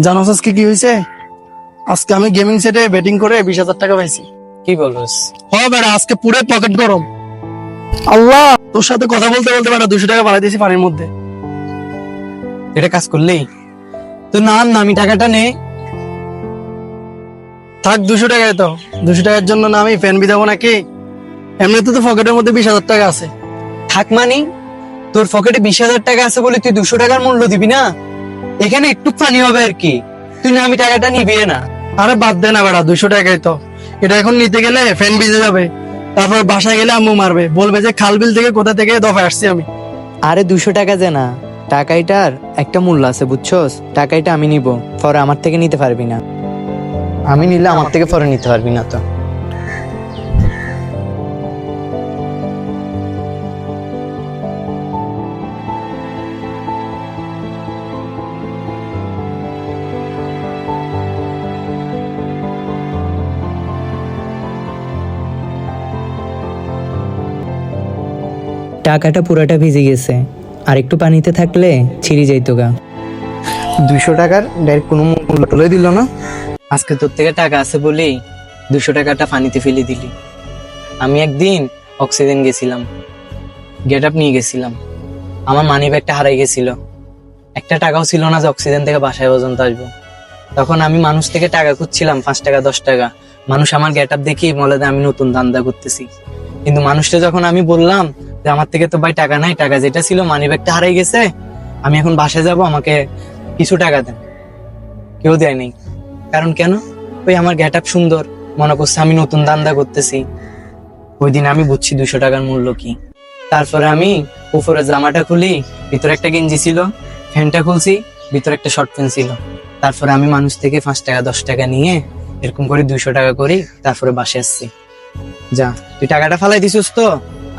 জানোস আজকে কি হয়েছে? আজকে আমি গেমিং সেটে ব্যাটিং করে বিশ হাজার টাকা পাইছি। কি হ বেড়া আজকে পুরো পকেট গরম। আল্লাহ! তোর সাথে কথা বলতে বলতে বেড়া দুশো টাকা বাড়াই দিয়েছি পানির মধ্যে। এটা কাজ করলি? তো না না আমি টাকাটা নে। থাক দুশো টাকায় তো। দুশো টাকার জন্য না আমি ফ্যান বিদাবো নাকি? এমনিতে তো পকেটের মধ্যে বিশ হাজার টাকা আছে। থাক মানি তোর পকেটে বিশ হাজার টাকা আছে বলে তুই দুশো টাকার মূল্য দিবি না? এখানে একটু পানি হবে আর কি। তুই না আমি টাকাটা নিবি না। আরে বাদ দে না বেড়া দুশো টাকায় তো। এটা এখন নিতে গেলে ফ্যান ভিজে যাবে। তারপর বাসায় গেলে আম্মু মারবে। বলবে যে খাল বিল থেকে কোথা থেকে দফায় আসছি আমি। আরে দুশো টাকা যে না। টাকাইটার একটা মূল্য আছে বুঝছস? টাকাইটা আমি নিব। পরে আমার থেকে নিতে পারবি না। আমি নিলে আমার থেকে পরে নিতে পারবি না তো। টাকাটা পুরাটা ভিজে গেছে। আর একটু পানিতে থাকলে ছিঁড়ে যাইতো গা। দুশো টাকার ডাইরেক্ট কোনো মূল্য তুলে দিল না। আজকে তোর থেকে টাকা আছে বলেই দুশো টাকাটা পানিতে ফেলে দিলি। আমি একদিন অক্সিজেন গেছিলাম গেট আপ নিয়ে গেছিলাম। আমার মানি ব্যাগটা হারাই গেছিল। একটা টাকাও ছিল না যে অক্সিজেন থেকে বাসায় পর্যন্ত আসব। তখন আমি মানুষ থেকে টাকা খুঁজছিলাম পাঁচ টাকা দশ টাকা। মানুষ আমার গেট আপ দেখেই বলে যে আমি নতুন ধান্দা করতেছি। কিন্তু মানুষটা যখন আমি বললাম যে আমার থেকে তো ভাই টাকা নাই, টাকা যেটা ছিল মানি ব্যাগটা হারাই গেছে, আমি এখন বাসায় যাব, আমাকে কিছু টাকা দেন। কেউ দেয় নাই। কারণ কেন? ওই আমার গেট সুন্দর, মনে করছে আমি নতুন দান্দা করতেছি। ওই দিন আমি বুঝছি দুশো টাকার মূল্য কি। তারপরে আমি উপরে জামাটা খুলি, ভিতরে একটা গেঞ্জি ছিল, ফ্যানটা খুলছি, ভিতরে একটা শর্ট প্যান্ট ছিল। তারপরে আমি মানুষ থেকে পাঁচ টাকা, দশ টাকা নিয়ে এরকম করে দুইশো টাকা করি, তারপরে বাসে আসছি। যা, তুই টাকাটা ফালাই দিছিস তো?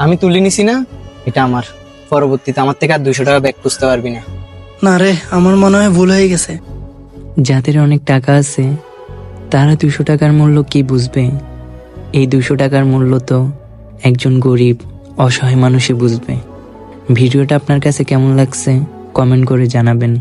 আমি তুলে নিছি না এটা আমার। পরবর্তীতে আমার থেকে আর দুইশো টাকা ব্যাগ খুঁজতে পারবি না। না রে আমার মনে হয় ভুল হয়ে গেছে। যাদের অনেক টাকা আছে তারা দুশো টাকার মূল্য কি বুঝবে? এই দুশো টাকার মূল্য তো একজন গরিব অসহায় মানুষই বুঝবে। ভিডিওটা আপনার কাছে কেমন লাগছে কমেন্ট করে জানাবেন।